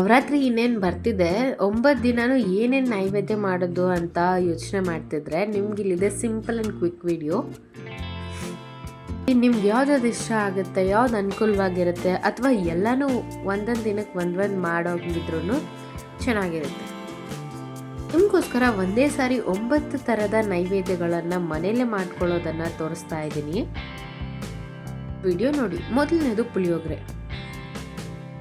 ನವರಾತ್ರಿ ಇನ್ನೇನು ಬರ್ತಿದೆ? ಒಂಬತ್ತು ದಿನನೂ ಏನೇನು ನೈವೇದ್ಯ ಮಾಡೋದು ಅಂತ ಯೋಚನೆ ಮಾಡ್ತಿದ್ರೆ ನಿಮ್ಗೆ ಇಲ್ಲಿದೆ ಸಿಂಪಲ್ ಆ್ಯಂಡ್ ಕ್ವಿಕ್ ವಿಡಿಯೋ. ನಿಮ್ಗೆ ಯಾವ್ದಾವ್ದು ಇಷ್ಟ ಆಗುತ್ತೆ, ಯಾವ್ದು ಅನುಕೂಲವಾಗಿರುತ್ತೆ ಅಥವಾ ಎಲ್ಲನೂ ಒಂದೊಂದು ದಿನಕ್ಕೆ ಒಂದೊಂದು ಮಾಡೋಂಗಿದ್ರು ಚೆನ್ನಾಗಿರುತ್ತೆ. ನಿಮಗೋಸ್ಕರ ಒಂದೇ ಸಾರಿ ಒಂಬತ್ತು ಥರದ ನೈವೇದ್ಯಗಳನ್ನು ಮನೇಲೆ ಮಾಡ್ಕೊಳ್ಳೋದನ್ನು ತೋರಿಸ್ತಾ ಇದ್ದೀನಿ. ವಿಡಿಯೋ ನೋಡಿ, ಮೊದಲನೇದು ಪುಳಿಯೋಗರೆ.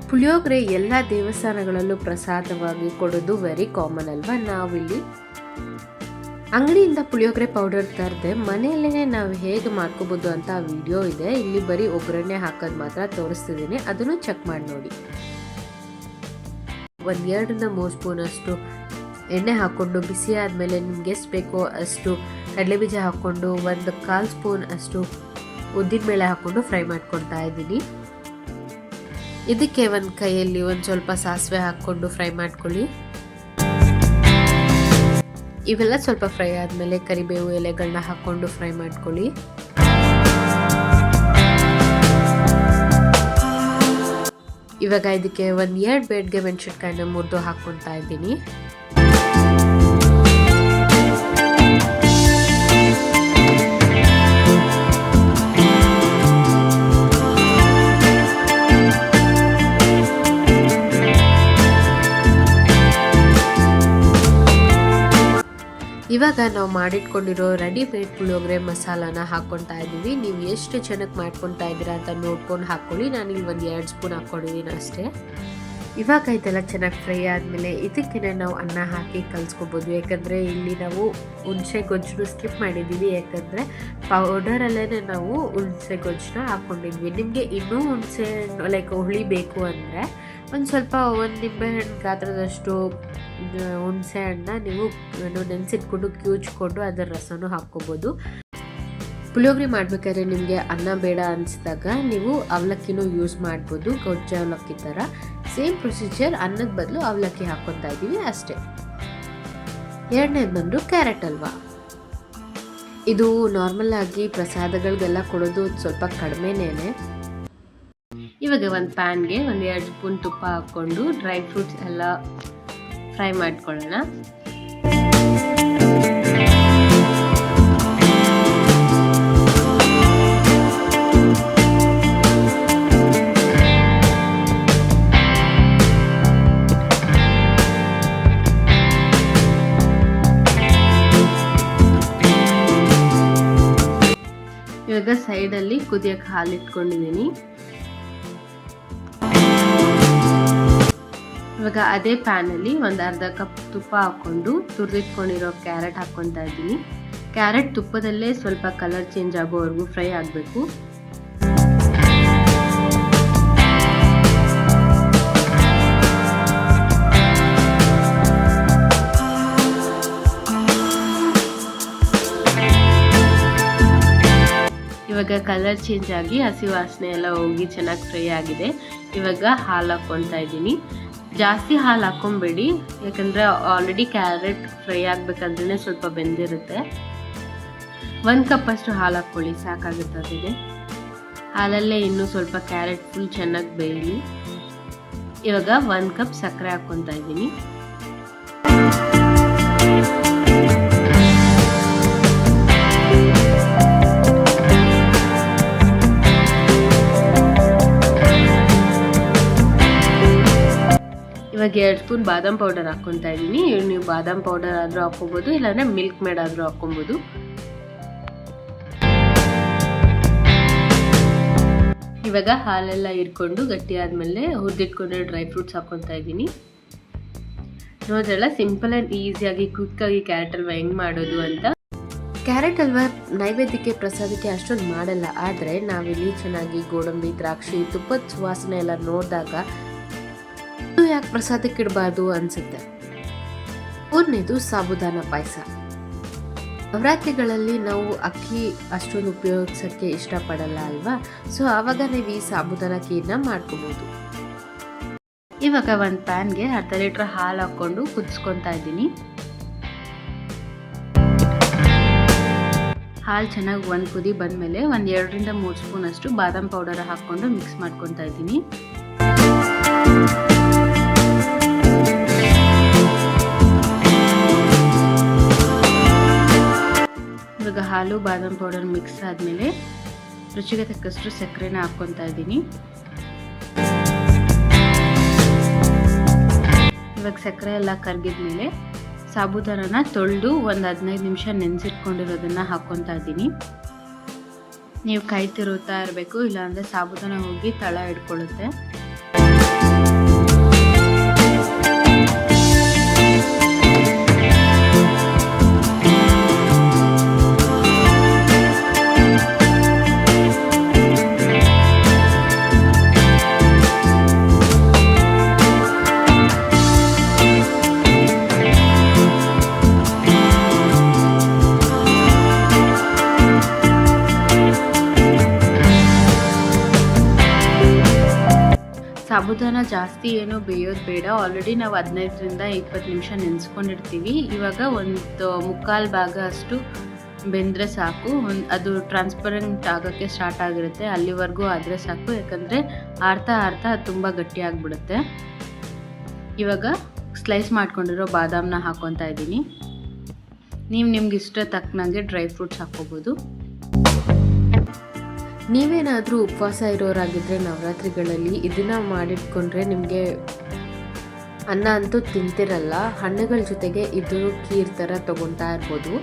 ಪುಳಿಯೋಗರೆ ಎಲ್ಲ ದೇವಸ್ಥಾನಗಳಲ್ಲೂ ಪ್ರಸಾದವಾಗಿ ಕೊಡೋದು ವೆರಿ ಕಾಮನ್ ಅಲ್ವಾ? ನಾವಿಲ್ಲಿ ಅಂಗಡಿಯಿಂದ ಪುಳಿಯೋಗರೆ ಪೌಡರ್ ತರದೆ ಮನೆಯಲ್ಲೇ ನಾವು ಹೇಗೆ ಮಾಡ್ಕೋಬೋದು ಅಂತ ವಿಡಿಯೋ ಇದೆ. ಇಲ್ಲಿ ಬರೀ ಒಗ್ಗರಣೆ ಹಾಕೋದು ಮಾತ್ರ ತೋರಿಸ್ತಿದ್ದೀನಿ. ಅದನ್ನು ಚೆಕ್ ಮಾಡಿ ನೋಡಿ. ಒಂದು ಎರಡರಿಂದ ಮೂರು ಸ್ಪೂನ್ ಅಷ್ಟು ಎಣ್ಣೆ ಹಾಕ್ಕೊಂಡು ಬಿಸಿ ಆದಮೇಲೆ ನಿಮ್ಗೆ ಎಷ್ಟು ಬೇಕೋ ಅಷ್ಟು ಕಡಲೆಬೀಜ ಹಾಕ್ಕೊಂಡು ಒಂದು ಕಾಲು ಸ್ಪೂನ್ ಅಷ್ಟು ಉದ್ದಿನ ಬೇಳೆ ಹಾಕ್ಕೊಂಡು ಫ್ರೈ ಮಾಡ್ಕೊತಾ ಇದ್ದೀನಿ. ಇದಕ್ಕೆ ಒಂದು ಕೈಯಲ್ಲಿ ಒಂದು ಸ್ವಲ್ಪ ಸಾಸಿವೆ ಹಾಕ್ಕೊಂಡು ಫ್ರೈ ಮಾಡ್ಕೊಳ್ಳಿ. ಇವೆಲ್ಲ ಸ್ವಲ್ಪ ಫ್ರೈ ಆದಮೇಲೆ ಕರಿಬೇವು ಎಲೆಗಳನ್ನ ಹಾಕ್ಕೊಂಡು ಫ್ರೈ ಮಾಡ್ಕೊಳ್ಳಿ. ಇವಾಗ ಇದಕ್ಕೆ ಒಂದು ಎರಡು ಬೇಡ್ಗೆ ಮೆಣಸಿನ್ಕಾಯಿನ ಮುರಿದು ಹಾಕ್ಕೊತಾ ಇದ್ದೀನಿ. ಇವಾಗ ನಾವು ಮಾಡಿಟ್ಕೊಂಡಿರೋ ರೆಡಿಮೇಡ್ ಪುಳಿಯೋಗರೆ ಮಸಾಲಾನ ಹಾಕ್ಕೊತಾ ಇದ್ದೀವಿ. ನೀವು ಎಷ್ಟು ಚೆನ್ನಾಗಿ ಮಾಡ್ಕೊತಾ ಇದ್ದೀರಾ ಅಂತ ನೋಡ್ಕೊಂಡು ಹಾಕ್ಕೊಳ್ಳಿ. ನಾನು ಇಲ್ಲಿ ಒಂದು ಎರಡು ಸ್ಪೂನ್ ಹಾಕ್ಕೊಂಡಿದ್ದೀನಿ ಅಷ್ಟೇ. ಇವಾಗ ಇದೆಲ್ಲ ಚೆನ್ನಾಗಿ ಫ್ರೈ ಆದಮೇಲೆ ಇದಕ್ಕೇನೆ ನಾವು ಅನ್ನ ಹಾಕಿ ಕಲಿಸ್ಕೊಬೋದು. ಯಾಕಂದರೆ ಇಲ್ಲಿ ನಾವು ಹುಣಸೆ ಗೊಜ್ಜು ಸ್ಕಿಪ್ ಮಾಡಿದ್ದೀವಿ. ಯಾಕಂದರೆ ಪೌಡರಲ್ಲೇ ನಾವು ಹುಣಸೆ ಗೊಜ್ಜನ್ನ ಹಾಕ್ಕೊಂಡಿದ್ವಿ. ನಿಮಗೆ ಇನ್ನೂ ಹುಣಸೆ ಲೈಕ್ ಹುಳಿ ಬೇಕು ಅಂದರೆ ಒಂದು ಸ್ವಲ್ಪ ಒಂದು ನಿಂಬೆಹಣ್ಣು ಗಾತ್ರದಷ್ಟು ಹುಣಸೆ ಹಣ್ಣನ್ನ ನೀವು ನೆನೆಸಿಟ್ಕೊಂಡು, ಕ್ಯೂಚ್ಕೊಂಡು ಅದರ ರಸನೂ ಹಾಕ್ಕೋಬೋದು. ಪುಳಿಯೋಗರೆ ಮಾಡಬೇಕಾದ್ರೆ ನಿಮಗೆ ಅನ್ನ ಬೇಡ ಅನಿಸಿದಾಗ ನೀವು ಅವಲಕ್ಕಿನೂ ಯೂಸ್ ಮಾಡ್ಬೋದು, ಗೊಜ್ಜ ಅವಲಕ್ಕಿ ಥರ ಸೇಮ್ ಪ್ರೊಸೀಜರ್ ಅನ್ನದ ಬದಲು ಅವಲಕ್ಕಿ ಹಾಕ್ಕೊತಾ ಇದ್ದೀವಿ ಅಷ್ಟೇ. ಎರಡನೇದು ಬಂದು ಕ್ಯಾರೆಟ್ ಅಲ್ವಾ. ಇದು ನಾರ್ಮಲ್ ಆಗಿ ಪ್ರಸಾದಗಳಿಗೆಲ್ಲ ಕೊಡೋದು ಸ್ವಲ್ಪ ಕಡಿಮೆನೇ ಇವಾಗ ಒಂದು ಪ್ಯಾನ್ಗೆ ಒಂದು ಎರಡು ಸ್ಪೂನ್ ತುಪ್ಪ ಹಾಕ್ಕೊಂಡು ಡ್ರೈ ಫ್ರೂಟ್ಸ್ ಎಲ್ಲ ಫ್ರೈ ಮಾಡ್ಕೊಳ್ಳೋಣ. ಇವಾಗ ಸೈಡಲ್ಲಿ ಕುದಿಯಕ್ಕೆ ಹಾಲು ಇಟ್ಕೊಂಡಿದ್ದೀನಿ. ಇವಾಗ ಅದೇ ಪ್ಯಾನಲ್ಲಿ ಒಂದು ಅರ್ಧ ಕಪ್ ತುಪ್ಪ ಹಾಕ್ಕೊಂಡು ತುರಿದಿಟ್ಕೊಂಡಿರೋ ಕ್ಯಾರೆಟ್ ಹಾಕ್ಕೊತಾ ಇದ್ದೀನಿ. ಕ್ಯಾರೆಟ್ ತುಪ್ಪದಲ್ಲೇ ಸ್ವಲ್ಪ ಕಲರ್ ಚೇಂಜ್ ಆಗೋವರೆಗೂ ಫ್ರೈ ಆಗಬೇಕು. ಇವಾಗ ಕಲರ್ ಚೇಂಜ್ ಆಗಿ ಹಸಿ ವಾಸನೆ ಎಲ್ಲ ಹೋಗಿ ಚೆನ್ನಾಗಿ ಫ್ರೈ ಆಗಿದೆ. ಇವಾಗ ಹಾಲು ಹಾಕ್ಕೊತಾ ಇದ್ದೀನಿ. ಜಾಸ್ತಿ ಹಾಲು ಹಾಕ್ಕೊಂಬೇಡಿ ಯಾಕಂದರೆ ಆಲ್ರೆಡಿ ಕ್ಯಾರೆಟ್ ಫ್ರೈ ಆಗಬೇಕಂದ್ರೆ ಸ್ವಲ್ಪ ಬೆಂದಿರುತ್ತೆ. ಒಂದು ಕಪ್ಪಷ್ಟು ಹಾಲು ಹಾಕ್ಕೊಳ್ಳಿ ಸಾಕಾಗುತ್ತೆ ಅದಿದೆ ಹಾಲಲ್ಲೇ ಇನ್ನೂ ಸ್ವಲ್ಪ ಕ್ಯಾರೆಟ್ ಫುಲ್ ಚೆನ್ನಾಗಿ ಬೇಯಲಿ. ಇವಾಗ ಒಂದು ಕಪ್ ಸಕ್ಕರೆ ಹಾಕ್ಕೊತಾ ಇದ್ದೀನಿ. ಇವಾಗ ಎರಡು ಸ್ಪೂನ್ ಬಾದಾಮ್ ಪೌಡರ್ ಹಾಕ್ಕೊತಾ ಇದ್ದೀನಿ. ನೀವು ಬಾದಾಮ್ ಪೌಡರ್ ಆದರೂ ಹಾಕ್ಕೊಬೋದು, ಇಲ್ಲಾಂದರೆ ಮಿಲ್ಕ್ ಮೇಡ್ ಆದರೂ ಹಾಕ್ಕೊಬೋದು. ಇವಾಗ ಹಾಲೆಲ್ಲ ಇಟ್ಕೊಂಡು ಗಟ್ಟಿ ಆದಮೇಲೆ ಹುರಿದಿಟ್ಕೊಂಡು ಡ್ರೈ ಫ್ರೂಟ್ಸ್ ಹಾಕ್ಕೊತಾ ಇದ್ದೀನಿ. ನೋಡ್ರಲ್ಲ ಸಿಂಪಲ್ ಆ್ಯಂಡ್ ಈಸಿಯಾಗಿ ಕ್ವಿಕ್ಕಾಗಿ ಕ್ಯಾರೆಟ್ ಹಲ್ವಾ ಹೆಂಗೆ ಮಾಡೋದು ಅಂತ. ಕ್ಯಾರೆಟ್ ಹಲ್ವಾ ನೈವೇದ್ಯಕ್ಕೆ ಪ್ರಸಾದಕ್ಕೆ ಅಷ್ಟೊಂದು ಮಾಡಲ್ಲ, ಆದರೆ ನಾವಿಲ್ಲಿ ಚೆನ್ನಾಗಿ ಗೋಡಂಬಿ, ದ್ರಾಕ್ಷಿ, ತುಪ್ಪದ ಸುವಾಸನೆ ಎಲ್ಲ ನೋಡಿದಾಗ ಯಾಕೆ ಪ್ರಸಾದಕ್ಕೆ ಇಡಬಾರ್ದು ಅನ್ಸುತ್ತೆ? ಮೂರನೇದು ಸಾಬುದಾನ ಪಾಯಸ. ನವರಾತ್ರಿಗಳಲ್ಲಿ ನಾವು ಅಕ್ಕಿ ಅಷ್ಟೊಂದು ಉಪಯೋಗಿಸೋಕ್ಕೆ ಇಷ್ಟಪಡಲ್ಲ ಅಲ್ವಾ? ಸೊ, ಆವಾಗ ನೀವು ಈ ಸಾಬುದಾನ ಖೀರ್ನ ಮಾಡ್ಕೋಬೋದು. ಇವಾಗ ಒಂದು ಪ್ಯಾನ್ಗೆ ಅರ್ಧ ಲೀಟ್ರ್ ಹಾಲು ಹಾಕ್ಕೊಂಡು ಕುದಿಸ್ಕೊತಾ ಇದ್ದೀನಿ. ಹಾಲು ಚೆನ್ನಾಗಿ ಒಂದು ಕುದಿ ಬಂದಮೇಲೆ ಒಂದು ಎರಡರಿಂದ ಮೂರು ಸ್ಪೂನಷ್ಟು ಬಾದಾಮ್ ಪೌಡರ್ ಹಾಕ್ಕೊಂಡು ಮಿಕ್ಸ್ ಮಾಡ್ಕೊತಾ ಇದ್ದೀನಿ. ಇವಾಗ ಹಾಲು, ಬಾದಾಮ್ ಪೌಡರ್ ಮಿಕ್ಸ್ ಆದಮೇಲೆ ರುಚಿಗೆ ತಕ್ಕಷ್ಟು ಸಕ್ಕರೆನ ಹಾಕ್ಕೊತಾ ಇದ್ದೀನಿ. ಇವಾಗ ಸಕ್ಕರೆ ಎಲ್ಲ ಕರಗಿದ್ಮೇಲೆ ಸಾಬುದಾರನ ತೊಳೆದು ಒಂದು ಹದಿನೈದು ನಿಮಿಷ ನೆನೆಸಿಟ್ಕೊಂಡಿರೋದನ್ನು ಹಾಕ್ಕೊತಾ ಇದ್ದೀನಿ. ನೀವು ಕೈ ತಿರುತ್ತಾ ಇರಬೇಕು, ಇಲ್ಲಾಂದರೆ ಸಾಬುದಾನ ಹೋಗಿ ತಳ ಹಿಡ್ಕೊಳ್ಳುತ್ತೆ. ಸಾಬೂದಾನ ಜಾಸ್ತಿ ಏನು ಬೇಯೋದು ಬೇಡ. ಆಲ್ರೆಡಿ ನಾವು ಹದಿನೈದರಿಂದ ಇಪ್ಪತ್ತು ನಿಮಿಷ ನೆನೆಸ್ಕೊಂಡಿರ್ತೀವಿ. ಇವಾಗ ಒಂದು ಮುಕ್ಕಾಲು ಭಾಗ ಅಷ್ಟು ಬೆಂದರೆ ಸಾಕು. ಒಂದು ಅದು ಟ್ರಾನ್ಸ್ಪರೆಂಟ್ ಆಗೋಕ್ಕೆ ಸ್ಟಾರ್ಟ್ ಆಗಿರುತ್ತೆ. ಅಲ್ಲಿವರೆಗೂ ಆದರೆ ಸಾಕು. ಯಾಕಂದರೆ ಆರ್ತಾ ಆರ್ತಾ ಅದು ತುಂಬ ಗಟ್ಟಿಯಾಗಿಬಿಡುತ್ತೆ ಇವಾಗ ಸ್ಲೈಸ್ ಮಾಡ್ಕೊಂಡಿರೋ ಬಾದಾಮನ್ನ ಹಾಕ್ಕೊತಾ ಇದ್ದೀನಿ. ನೀವು ನಿಮ್ಗೆ ಇಷ್ಟ ತಕ್ಕನಾಗೆ ಡ್ರೈ ಫ್ರೂಟ್ಸ್ ಹಾಕ್ಕೋಬೋದು. ನೀವೇನಾದರೂ ಉಪವಾಸ ಇರೋರಾಗಿದ್ದರೆ ನವರಾತ್ರಿಗಳಲ್ಲಿ ಇದನ್ನು ಮಾಡಿಟ್ಕೊಂಡ್ರೆ ನಿಮಗೆ ಅನ್ನ ಅಂತೂ ತಿಂತಿರಲ್ಲ, ಹಣ್ಣುಗಳ ಜೊತೆಗೆ ಇದು ಖೀರ್ ಥರ ತೊಗೊತಾ ಇರ್ಬೋದು.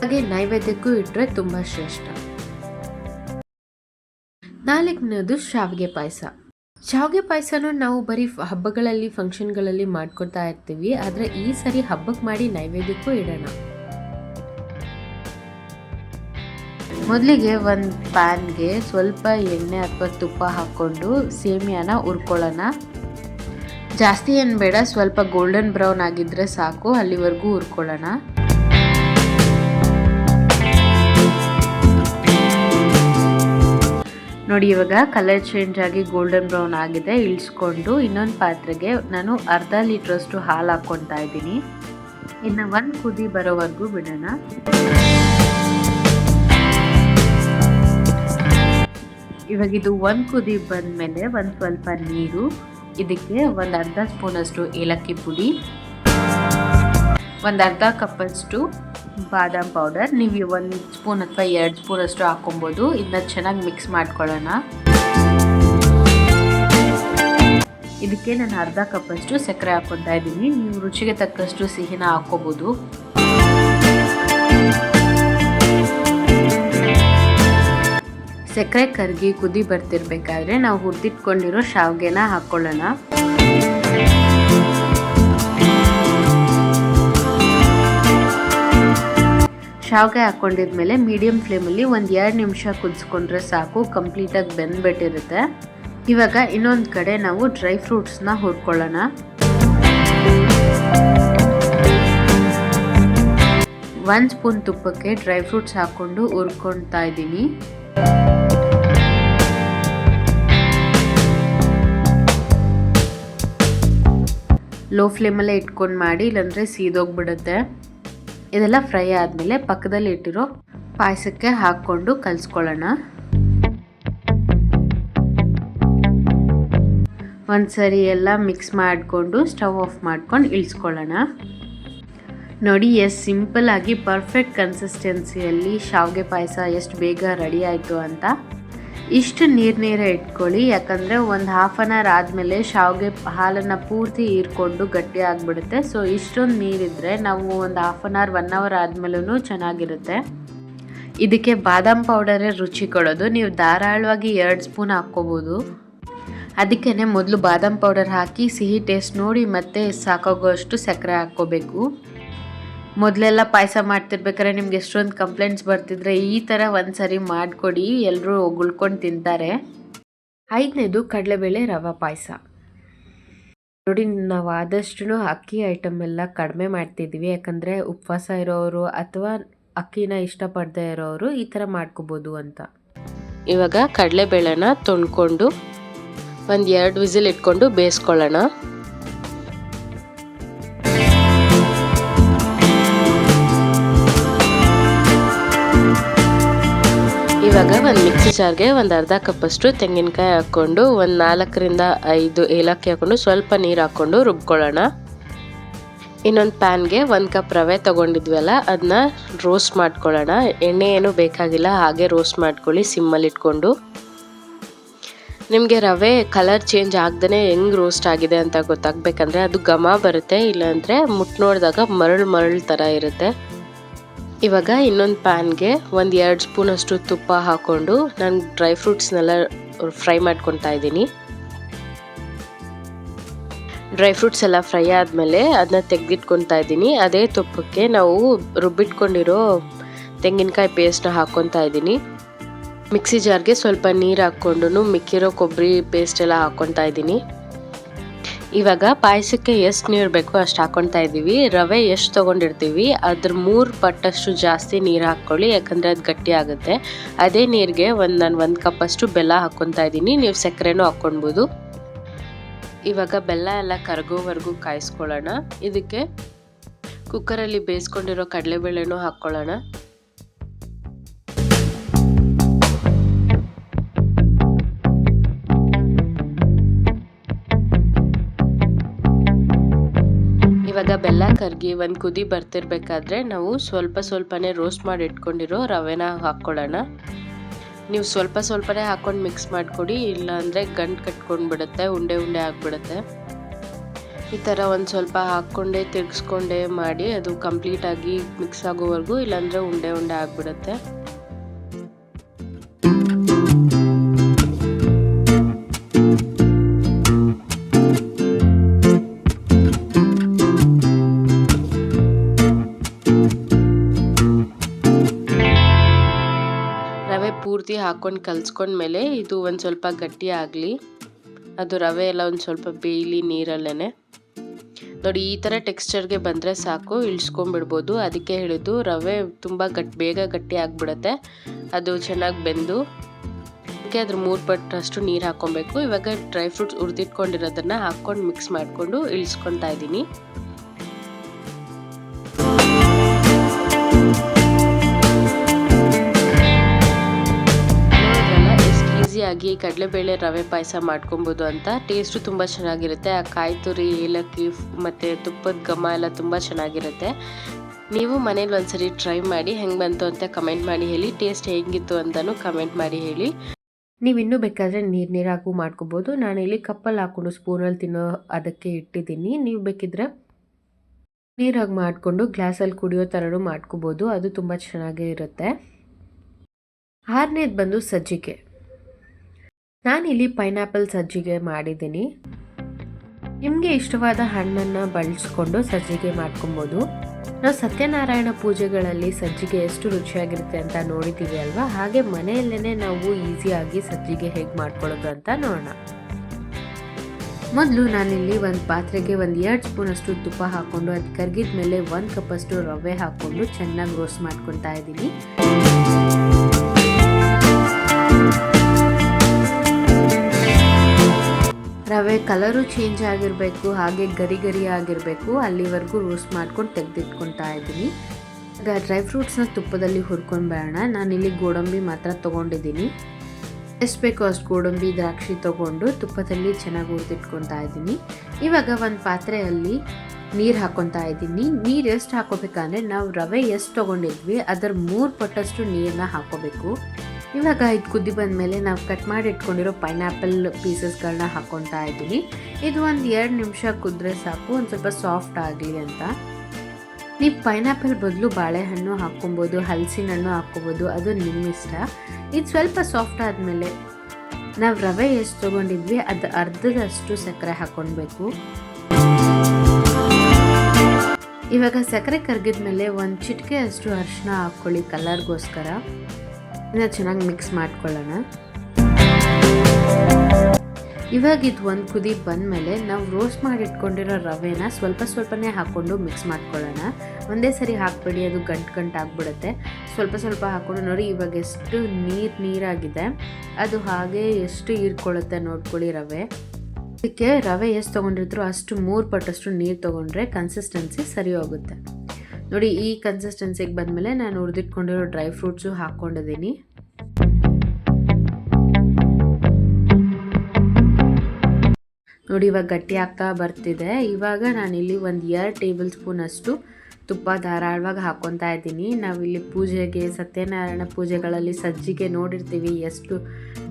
ಹಾಗೆ ನೈವೇದ್ಯಕ್ಕೂ ಇಟ್ಟರೆ ತುಂಬ ಶ್ರೇಷ್ಠ. ನಾಲ್ಕನೇದು ಶಾವಿಗೆ ಪಾಯಸ. ಶಾವಿಗೆ ಪಾಯಸನೂ ನಾವು ಬರೀ ಹಬ್ಬಗಳಲ್ಲಿ, ಫಂಕ್ಷನ್ಗಳಲ್ಲಿ ಮಾಡ್ಕೊತಾ ಇರ್ತೀವಿ. ಆದರೆ ಈ ಸರಿ ಹಬ್ಬಕ್ಕೆ ಮಾಡಿ ನೈವೇದ್ಯಕ್ಕೂ ಇಡೋಣ. ಮೊದಲಿಗೆ ಒಂದು ಪ್ಯಾನ್ಗೆ ಸ್ವಲ್ಪ ಎಣ್ಣೆ ಅಥವಾ ತುಪ್ಪ ಹಾಕ್ಕೊಂಡು ಸೇಮಿಯಾನ ಹುರ್ಕೊಳ್ಳೋಣ. ಜಾಸ್ತಿ ಏನು ಬೇಡ, ಸ್ವಲ್ಪ ಗೋಲ್ಡನ್ ಬ್ರೌನ್ ಆಗಿದ್ದರೆ ಸಾಕು, ಅಲ್ಲಿವರೆಗೂ ಹುರ್ಕೊಳ್ಳೋಣ. ನೋಡಿ ಇವಾಗ ಕಲರ್ ಚೇಂಜ್ ಆಗಿ ಗೋಲ್ಡನ್ ಬ್ರೌನ್ ಆಗಿದೆ, ಇಳಿಸ್ಕೊಂಡು ಇನ್ನೊಂದು ಪಾತ್ರೆಗೆ ನಾನು ಅರ್ಧ ಲೀಟ್ರಷ್ಟು ಹಾಲು ಹಾಕ್ಕೊತಾ ಇದ್ದೀನಿ. ಇನ್ನು ಒಂದು ಕುದಿ ಬರೋವರೆಗೂ ಬಿಡೋಣ. ಇವಾಗ ಇದು ಒಂದು ಕುದಿ ಬಂದಮೇಲೆ ಒಂದು ಸ್ವಲ್ಪ ನೀರು, ಇದಕ್ಕೆ ಒಂದು ಅರ್ಧ ಸ್ಪೂನಷ್ಟು ಏಲಕ್ಕಿ ಪುಡಿ, ಒಂದು ಅರ್ಧ ಕಪ್ಪಷ್ಟು ಬಾದಾಮ್ ಪೌಡರ್. ನೀವು ಒಂದು ಸ್ಪೂನ್ ಅಥವಾ ಎರಡು ಸ್ಪೂನಷ್ಟು ಹಾಕೊಬೋದು ಇದನ್ನ ಚೆನ್ನಾಗಿ ಮಿಕ್ಸ್ ಮಾಡ್ಕೊಳ್ಳೋಣ. ಇದಕ್ಕೆ ನಾನು ಅರ್ಧ ಕಪ್ಪಷ್ಟು ಸಕ್ಕರೆ ಹಾಕೊತಾ ಇದ್ದೀನಿ. ನೀವು ರುಚಿಗೆ ತಕ್ಕಷ್ಟು ಸಿಹಿನ ಹಾಕ್ಕೋಬೋದು. ಸಕ್ಕರೆ ಕರಗಿ ಕುದಿ ಬರ್ತಿರ್ಬೇಕಾದ್ರೆ ನಾವು ಹುರಿದಿಟ್ಕೊಂಡಿರೋ ಶಾವ್ಗೆನ ಹಾಕ್ಕೊಳ್ಳೋಣ ಶಾವ್ಗೆ ಹಾಕ್ಕೊಂಡಿದ್ಮೇಲೆ ಮೀಡಿಯಂ ಫ್ಲೇಮಲ್ಲಿ ಒಂದು ಎರಡು ನಿಮಿಷ ಕುದಿಸ್ಕೊಂಡ್ರೆ ಸಾಕು, ಕಂಪ್ಲೀಟಾಗಿ ಬೆಂದ್ಬಿಟ್ಟಿರುತ್ತೆ. ಇವಾಗ ಇನ್ನೊಂದು ಕಡೆ ನಾವು ಡ್ರೈ ಫ್ರೂಟ್ಸ್ನ ಹುರ್ಕೊಳ್ಳೋಣ. ಒಂದು ಸ್ಪೂನ್ ತುಪ್ಪಕ್ಕೆ ಡ್ರೈ ಫ್ರೂಟ್ಸ್ ಹಾಕ್ಕೊಂಡು ಹುರ್ಕೊಳ್ತಾ ಇದ್ದೀನಿ. ಲೋ ಫ್ಲೇಮಲ್ಲೇ ಇಟ್ಕೊಂಡು ಮಾಡಿ, ಇಲ್ಲಾಂದರೆ ಸೀದೋಗ್ಬಿಡುತ್ತೆ. ಇದೆಲ್ಲ ಫ್ರೈ ಆದಮೇಲೆ ಪಕ್ಕದಲ್ಲಿ ಇಟ್ಟಿರೋ ಪಾಯಸಕ್ಕೆ ಹಾಕ್ಕೊಂಡು ಕಲಿಸ್ಕೊಳ್ಳೋಣ. ಒಂದ್ಸರಿ ಎಲ್ಲ ಮಿಕ್ಸ್ ಮಾಡಿಕೊಂಡು ಸ್ಟವ್ ಆಫ್ ಮಾಡ್ಕೊಂಡು ಇಳಿಸ್ಕೊಳ್ಳೋಣ. ನೋಡಿ ಎಷ್ಟು ಸಿಂಪಲ್ ಆಗಿ ಪರ್ಫೆಕ್ಟ್ ಕನ್ಸಿಸ್ಟೆನ್ಸಿಯಲ್ಲಿ ಶಾವಿಗೆ ಪಾಯಸ ಎಷ್ಟು ಬೇಗ ರೆಡಿ ಆಯಿತು ಅಂತ. ಇಷ್ಟು ನೀರು ನೀರೇ ಇಟ್ಕೊಳ್ಳಿ, ಯಾಕಂದರೆ ಒಂದು ಹಾಫ್ ಆನ್ ಅವರ್ ಆದಮೇಲೆ ಶಾವಿಗೆ ಹಾಲನ್ನು ಪೂರ್ತಿ ಹೀರ್ಕೊಂಡು ಗಟ್ಟಿ ಆಗಿಬಿಡುತ್ತೆ. ಸೊ ಇಷ್ಟೊಂದು ನೀರಿದ್ದರೆ ನಾವು ಒಂದು half an hour one hour ಆದಮೇಲೂ ಚೆನ್ನಾಗಿರುತ್ತೆ. ಇದಕ್ಕೆ ಬಾದಾಮ್ ಪೌಡರೇ ರುಚಿ ಕೊಡೋದು. ನೀವು ಧಾರಾಳವಾಗಿ ಎರಡು ಸ್ಪೂನ್ ಹಾಕ್ಕೋಬೋದು. ಅದಕ್ಕೇ ಮೊದಲು ಬಾದಾಮ್ ಪೌಡರ್ ಹಾಕಿ, ಸಿಹಿ ಟೇಸ್ಟ್ ನೋಡಿ ಮತ್ತೆ ಸಾಕಾಗೋಷ್ಟು ಸಕ್ಕರೆ ಹಾಕ್ಕೋಬೇಕು. ಮೊದಲೆಲ್ಲ ಪಾಯಸ ಮಾಡ್ತಿರ್ಬೇಕಾದ್ರೆ ನಿಮ್ಗೆ ಎಷ್ಟೊಂದು ಕಂಪ್ಲೇಂಟ್ಸ್ ಬರ್ತಿದ್ರೆ ಈ ಥರ ಒಂದು ಸರಿ ಮಾಡಿಕೊಡಿ ಎಲ್ಲರೂ ಉಗುಳ್ಕೊಂಡು ತಿಂತಾರೆ. ಐದನೇದು ಕಡಲೆಬೇಳೆ ರವೆ ಪಾಯಸ. ನೋಡಿ, ನಾವು ಆದಷ್ಟು ಅಕ್ಕಿ ಐಟಮ್ ಎಲ್ಲ ಕಡಿಮೆ ಮಾಡ್ತಿದ್ವಿ. ಯಾಕಂದರೆ ಉಪವಾಸ ಇರೋರು ಅಥವಾ ಅಕ್ಕಿನ ಇಷ್ಟಪಡದೇ ಇರೋರು ಈ ಥರ ಮಾಡ್ಕೋಬೋದು ಅಂತ. ಇವಾಗ ಕಡಲೆಬೇಳೆನ ತೊಳ್ಕೊಂಡು ಒಂದು ಎರಡು ವಿಸಿಲ್ ಇಟ್ಕೊಂಡು ಬೇಯಿಸ್ಕೊಳ್ಳೋಣ. ಮಿಕ್ಸಿ ಜಾರ್ಗೆ ಒಂದು ಅರ್ಧ ಕಪ್ಪಷ್ಟು ತೆಂಗಿನಕಾಯಿ ಹಾಕ್ಕೊಂಡು, ಒಂದು ನಾಲ್ಕರಿಂದ ಐದು ಏಲಕ್ಕಿ ಹಾಕ್ಕೊಂಡು, ಸ್ವಲ್ಪ ನೀರು ಹಾಕ್ಕೊಂಡು ರುಬ್ಕೊಳ್ಳೋಣ. ಇನ್ನೊಂದು ಪ್ಯಾನ್ಗೆ ಒಂದು ಕಪ್ ರವೆ ತೊಗೊಂಡಿದ್ವಲ್ಲ ಅದನ್ನ ರೋಸ್ಟ್ ಮಾಡ್ಕೊಳ್ಳೋಣ. ಎಣ್ಣೆ ಏನು ಬೇಕಾಗಿಲ್ಲ, ಹಾಗೆ ರೋಸ್ಟ್ ಮಾಡ್ಕೊಳ್ಳಿ, ಸಿಮ್ಮಲ್ಲಿ ಇಟ್ಕೊಂಡು. ನಿಮಗೆ ರವೆ ಕಲರ್ ಚೇಂಜ್ ಆಗ್ದೇ ಹೆಂಗೆ ರೋಸ್ಟ್ ಆಗಿದೆ ಅಂತ ಗೊತ್ತಾಗಬೇಕಂದ್ರೆ, ಅದು ಘಮ ಬರುತ್ತೆ, ಇಲ್ಲಾಂದರೆ ಮುಟ್ಟು ನೋಡಿದಾಗ ಮರಳು ಮರಳು ಥರ ಇರುತ್ತೆ. ಇವಾಗ ಇನ್ನೊಂದು ಪ್ಯಾನ್ಗೆ ಒಂದು ಎರಡು ಸ್ಪೂನಷ್ಟು ತುಪ್ಪ ಹಾಕ್ಕೊಂಡು ನಾನು ಡ್ರೈ ಫ್ರೂಟ್ಸ್ನೆಲ್ಲ ಫ್ರೈ ಮಾಡ್ಕೊತಾ ಇದ್ದೀನಿ. ಡ್ರೈ ಫ್ರೂಟ್ಸ್ ಎಲ್ಲ ಫ್ರೈ ಆದಮೇಲೆ ಅದನ್ನ ತೆಗೆದಿಟ್ಕೊತಾ ಇದ್ದೀನಿ. ಅದೇ ತುಪ್ಪಕ್ಕೆ ನಾವು ರುಬ್ಬಿಟ್ಕೊಂಡಿರೋ ತೆಂಗಿನಕಾಯಿ ಪೇಸ್ಟ್ನ ಹಾಕ್ಕೊತಾ ಇದ್ದೀನಿ. ಮಿಕ್ಸಿ ಜಾರ್ಗೆ ಸ್ವಲ್ಪ ನೀರು ಹಾಕ್ಕೊಂಡು ಮಿಕ್ಕಿರೋ ಕೊಬ್ಬರಿ ಪೇಸ್ಟ್ ಎಲ್ಲ ಹಾಕ್ಕೊತಾ ಇದ್ದೀನಿ. ಇವಾಗ ಪಾಯಸಕ್ಕೆ ಎಷ್ಟು ನೀರು ಬೇಕೋ ಅಷ್ಟು ಹಾಕೊಳ್ತಾ ಇದ್ದೀವಿ ರವೆ ಎಷ್ಟು ತೊಗೊಂಡಿರ್ತೀವಿ, ಅದ್ರ ಮೂರು ಪಟ್ಟಷ್ಟು ಜಾಸ್ತಿ ನೀರು ಹಾಕ್ಕೊಳ್ಳಿ, ಯಾಕಂದರೆ ಅದು ಗಟ್ಟಿ ಆಗುತ್ತೆ. ಅದೇ ನೀರಿಗೆ ಒಂದು ನಾನು ಒಂದು ಕಪ್ಪಷ್ಟು ಬೆಲ್ಲ ಹಾಕ್ಕೊತಾ ಇದ್ದೀನಿ ನೀವು ಸಕ್ಕರೆನೂ ಹಾಕ್ಕೊಳ್ಬೋದು ಇವಾಗ ಬೆಲ್ಲ ಎಲ್ಲ ಕರಗೋವರೆಗೂ ಕಾಯಿಸ್ಕೊಳ್ಳೋಣ. ಇದಕ್ಕೆ ಕುಕ್ಕರಲ್ಲಿ ಬೇಯಿಸ್ಕೊಂಡಿರೋ ಕಡಲೆಬೇಳೆನೂ ಹಾಕ್ಕೊಳ್ಳೋಣ. ಇವಾಗ ಬೆಲ್ಲ ಕರ್ಗಿ ಒಂದು ಕುದಿ ಬರ್ತಿರ್ಬೇಕಾದ್ರೆ ನಾವು ಸ್ವಲ್ಪ ಸ್ವಲ್ಪನೇ ರೋಸ್ಟ್ ಮಾಡಿ ಇಟ್ಕೊಂಡಿರೋ ರವೆನ ಹಾಕ್ಕೊಳ್ಳೋಣ ನೀವು ಸ್ವಲ್ಪ ಸ್ವಲ್ಪನೇ ಹಾಕ್ಕೊಂಡು ಮಿಕ್ಸ್ ಮಾಡಿಕೊಡಿ, ಇಲ್ಲಾಂದರೆ ಗಂಟು ಕಟ್ಕೊಂಡು ಬಿಡುತ್ತೆ ಉಂಡೆ ಉಂಡೆ ಆಗಿಬಿಡುತ್ತೆ. ಈ ಥರ ಒಂದು ಸ್ವಲ್ಪ ಹಾಕ್ಕೊಂಡೆ, ತಿರ್ಗಿಸ್ಕೊಂಡೆ ಮಾಡಿ ಅದು ಕಂಪ್ಲೀಟಾಗಿ ಮಿಕ್ಸ್ ಆಗೋವರೆಗೂ ಇಲ್ಲಾಂದರೆ ಉಂಡೆ ಉಂಡೆ ಆಗಿಬಿಡುತ್ತೆ. ರವೆ ಪೂರ್ತಿ ಹಾಕ್ಕೊಂಡು ಕಲ್ಸ್ಕೊಂಡ್ಮೇಲೆ ಇದು ಒಂದು ಸ್ವಲ್ಪ ಗಟ್ಟಿ ಆಗಲಿ. ಅದು ರವೆ ಎಲ್ಲ ಒಂದು ಸ್ವಲ್ಪ ಬೇಯಲಿ ನೀರಲ್ಲೇ ನೋಡಿ, ಈ ಥರ ಟೆಕ್ಸ್ಚರ್ಗೆ ಬಂದರೆ ಸಾಕು ಇಳಿಸ್ಕೊಂಬಿಡ್ಬೋದು ಅದಕ್ಕೆ ಹೇಳಿದ್ದು ರವೆ ತುಂಬ ಗಟ್ಟಿ ಬೇಗ ಗಟ್ಟಿ ಆಗಿಬಿಡುತ್ತೆ. ಅದು ಚೆನ್ನಾಗಿ ಬೆಂದು, ಅದಕ್ಕೆ ಅದ್ರ ಮೂರು ಪಟ್ಟಷ್ಟು ನೀರು ಹಾಕ್ಕೊಬೇಕು. ಇವಾಗ ಡ್ರೈ ಫ್ರೂಟ್ಸ್ ಹುರಿದಿಟ್ಕೊಂಡಿರೋದನ್ನು ಹಾಕ್ಕೊಂಡು ಮಿಕ್ಸ್ ಮಾಡಿಕೊಂಡು ಇಳಿಸ್ಕೊತಾ ಇದ್ದೀನಿ. ಈಸಿಯಾಗಿ ಕಡಲೆಬೇಳೆ ರವೆ ಪಾಯಸ ಮಾಡ್ಕೊಬೋದು ಅಂತ. ಟೇಸ್ಟು ತುಂಬ ಚೆನ್ನಾಗಿರುತ್ತೆ. ಆ ಕಾಯಿ ತುರಿ, ಏಲಕ್ಕಿ ಮತ್ತು ತುಪ್ಪದ ಘಮ ಎಲ್ಲ ತುಂಬ ಚೆನ್ನಾಗಿರುತ್ತೆ. ನೀವು ಮನೇಲಿ ಒಂದ್ಸರಿ ಟ್ರೈ ಮಾಡಿ ಹೆಂಗೆ ಬಂತು ಅಂತ ಕಮೆಂಟ್ ಮಾಡಿ ಹೇಳಿ. ಟೇಸ್ಟ್ ಹೇಗಿತ್ತು ಅಂತಲೂ ಕಮೆಂಟ್ ಮಾಡಿ ಹೇಳಿ. ನೀವು ಇನ್ನೂ ಬೇಕಾದರೆ ನೀರು ನೀರಾಗೂ ಮಾಡ್ಕೋಬೋದು. ನಾನು ಇಲ್ಲಿ ಕಪ್ಪಲ್ಲಿ ಹಾಕ್ಕೊಂಡು ಸ್ಪೂನಲ್ಲಿ ತಿನ್ನೋ ಅದಕ್ಕೆ ಇಟ್ಟಿದ್ದೀನಿ. ನೀವು ಬೇಕಿದ್ರೆ ನೀರಾಗಿ ಮಾಡಿಕೊಂಡು ಗ್ಲಾಸಲ್ಲಿ ಕುಡಿಯೋ ಥರನೂ ಮಾಡ್ಕೋಬೋದು. ಅದು ತುಂಬ ಚೆನ್ನಾಗೇ ಇರುತ್ತೆ. ಆರನೇದು ಬಂದು ಸಜ್ಜಿಗೆ. ನಾನಿಲ್ಲಿ ಪೈನಾಪಲ್ ಸಜ್ಜಿಗೆ ಮಾಡಿದ್ದೀನಿ. ನಿಮಗೆ ಇಷ್ಟವಾದ ಹಣ್ಣನ್ನು ಬಳಸ್ಕೊಂಡು ಸಜ್ಜಿಗೆ ಮಾಡ್ಕೊಬೋದು. ನಾವು ಸತ್ಯನಾರಾಯಣ ಪೂಜೆಗಳಲ್ಲಿ ಸಜ್ಜಿಗೆ ಎಷ್ಟು ರುಚಿಯಾಗಿರುತ್ತೆ ಅಂತ ನೋಡಿದ್ದೀವಿ ಅಲ್ವಾ? ಹಾಗೆ ಮನೆಯಲ್ಲೇ ನಾವು ಈಸಿಯಾಗಿ ಸಜ್ಜಿಗೆ ಹೇಗೆ ಮಾಡ್ಕೊಳ್ಳೋದು ಅಂತ ನೋಡೋಣ. ಮೊದಲು ನಾನಿಲ್ಲಿ ಒಂದು ಪಾತ್ರೆಗೆ ಒಂದು ಎರಡು ಸ್ಪೂನಷ್ಟು ತುಪ್ಪ ಹಾಕ್ಕೊಂಡು ಅದು ಕರ್ಗಿದ ಮೇಲೆ ಒಂದು ಕಪ್ಪಷ್ಟು ರವೆ ಹಾಕ್ಕೊಂಡು ಚೆನ್ನಾಗಿ ರೋಸ್ಟ್ ಮಾಡ್ಕೊತಾ ಇದ್ದೀನಿ. ಕಲರು ಚೇಂಜ್ ಆಗಿರಬೇಕು, ಹಾಗೆ ಗರಿ ಗರಿ ಆಗಿರಬೇಕು, ಅಲ್ಲಿವರೆಗೂ ರೋಸ್ಟ್ ಮಾಡ್ಕೊಂಡು ತೆಗೆದಿಟ್ಕೊತಾ ಇದ್ದೀನಿ. ಈಗ ಡ್ರೈ ಫ್ರೂಟ್ಸ್ನ ತುಪ್ಪದಲ್ಲಿ ಹುರ್ಕೊಂಡು ನಾನು ಇಲ್ಲಿಗೆ ಗೋಡಂಬಿ ಮಾತ್ರ ತೊಗೊಂಡಿದ್ದೀನಿ. ಎಷ್ಟು ಬೇಕೋ ಅಷ್ಟು ಗೋಡಂಬಿ, ದ್ರಾಕ್ಷಿ ತೊಗೊಂಡು ತುಪ್ಪದಲ್ಲಿ ಚೆನ್ನಾಗಿ ಹುರಿದಿಟ್ಕೊತಾ ಇದ್ದೀನಿ. ಇವಾಗ ಒಂದು ಪಾತ್ರೆಯಲ್ಲಿ ನೀರು ಹಾಕ್ಕೊತಾ ಇದ್ದೀನಿ. ನೀರು ಎಷ್ಟು ಹಾಕೋಬೇಕಂದ್ರೆ ನಾವು ರವೆ ಎಷ್ಟು ತೊಗೊಂಡಿದ್ವಿ, ಅದರ ಮೂರು ಪಟ್ಟಷ್ಟು ನೀರನ್ನ ಹಾಕೋಬೇಕು. ಇವಾಗ ಇದು ಕುದ್ದಿ ಬಂದಮೇಲೆ ನಾವು ಕಟ್ ಮಾಡಿ ಇಟ್ಕೊಂಡಿರೋ ಪೈನಾಪಲ್ ಪೀಸಸ್ಗಳನ್ನ ಹಾಕ್ಕೊತಾ ಇದ್ದೀನಿ. ಇದು ಒಂದು ಎರಡು ನಿಮಿಷ ಕುದ್ರೆ ಸಾಕು, ಒಂದು ಸ್ವಲ್ಪ ಸಾಫ್ಟ್ ಆಗಲಿ ಅಂತ. ನೀವು ಪೈನಾಪಲ್ ಬದಲು ಬಾಳೆಹಣ್ಣು ಹಾಕ್ಕೊಬೋದು ಹಲಸಿನ ಹಣ್ಣು ಹಾಕ್ಕೊಬೋದು, ಅದು ನಿಮ್ಮ ಇಷ್ಟ. ಇದು ಸ್ವಲ್ಪ ಸಾಫ್ಟ್ ಆದಮೇಲೆ ನಾವು ರವೆ ಎಷ್ಟು ತೊಗೊಂಡಿದ್ವಿ, ಅದು ಅರ್ಧದಷ್ಟು ಸಕ್ಕರೆ ಹಾಕ್ಕೊಳ್ಬೇಕು ಇವಾಗ ಸಕ್ಕರೆ ಕರಗಿದ ಮೇಲೆ ಒಂದು ಚಿಟಿಕೆ ಅಷ್ಟು ಅರಿಶಿನ ಹಾಕ್ಕೊಳ್ಳಿ ಕಲರ್ಗೋಸ್ಕರ ಇದನ್ನ ಚೆನ್ನಾಗಿ ಮಿಕ್ಸ್ ಮಾಡ್ಕೊಳ್ಳೋಣ. ಇವಾಗ ಇದು ಒಂದು ಕುದಿ ಬಂದಮೇಲೆ ನಾವು ರೋಸ್ಟ್ ಮಾಡಿಟ್ಕೊಂಡಿರೋ ರವೆನ ಸ್ವಲ್ಪ ಸ್ವಲ್ಪನೇ ಹಾಕ್ಕೊಂಡು ಮಿಕ್ಸ್ ಮಾಡ್ಕೊಳ್ಳೋಣ. ಒಂದೇ ಸರಿ ಹಾಕ್ಬೇಡಿ, ಅದು ಗಂಟು ಗಂಟು ಆಗಿಬಿಡುತ್ತೆ. ಸ್ವಲ್ಪ ಸ್ವಲ್ಪ ಹಾಕ್ಕೊಂಡು ನೋಡಿ ಇವಾಗ ಎಷ್ಟು ನೀರು ನೀರಾಗಿದೆ. ಅದು ಹಾಗೆ ಎಷ್ಟು ಹೀರ್ಕೊಳ್ಳುತ್ತೆ ನೋಡ್ಕೊಳ್ಳಿ ರವೆ. ಅದಕ್ಕೆ ರವೆ ಎಷ್ಟು ತೊಗೊಂಡಿದ್ರು ಅಷ್ಟು ಮೂರು ಪಟ್ಟಷ್ಟು ನೀರು ತೊಗೊಂಡ್ರೆ ಕನ್ಸಿಸ್ಟೆನ್ಸಿ ಸರಿ ಹೋಗುತ್ತೆ. ನೋಡಿ, ಈ ಕನ್ಸಿಸ್ಟೆನ್ಸಿಗೆ ಬಂದಮೇಲೆ ನಾನು ಹುರಿದಿಟ್ಕೊಂಡಿರೋ ಡ್ರೈ ಫ್ರೂಟ್ಸು ಹಾಕ್ಕೊಂಡಿದ್ದೀನಿ. ನೋಡಿ, ಇವಾಗ ಗಟ್ಟಿ ಆಗ್ತಾ ಬರ್ತಿದೆ. ಇವಾಗ ನಾನಿಲ್ಲಿ ಒಂದು ಎರಡು ಟೇಬಲ್ ಸ್ಪೂನ್ ಅಷ್ಟು ತುಪ್ಪ ಧಾರಾಳವಾಗಿ ಹಾಕ್ಕೊತಾ ಇದ್ದೀನಿ. ನಾವಿಲ್ಲಿ ಪೂಜೆಗೆ, ಸತ್ಯನಾರಾಯಣ ಪೂಜೆಗಳಲ್ಲಿ ಸಜ್ಜಿಗೆ ನೋಡಿರ್ತೀವಿ ಎಷ್ಟು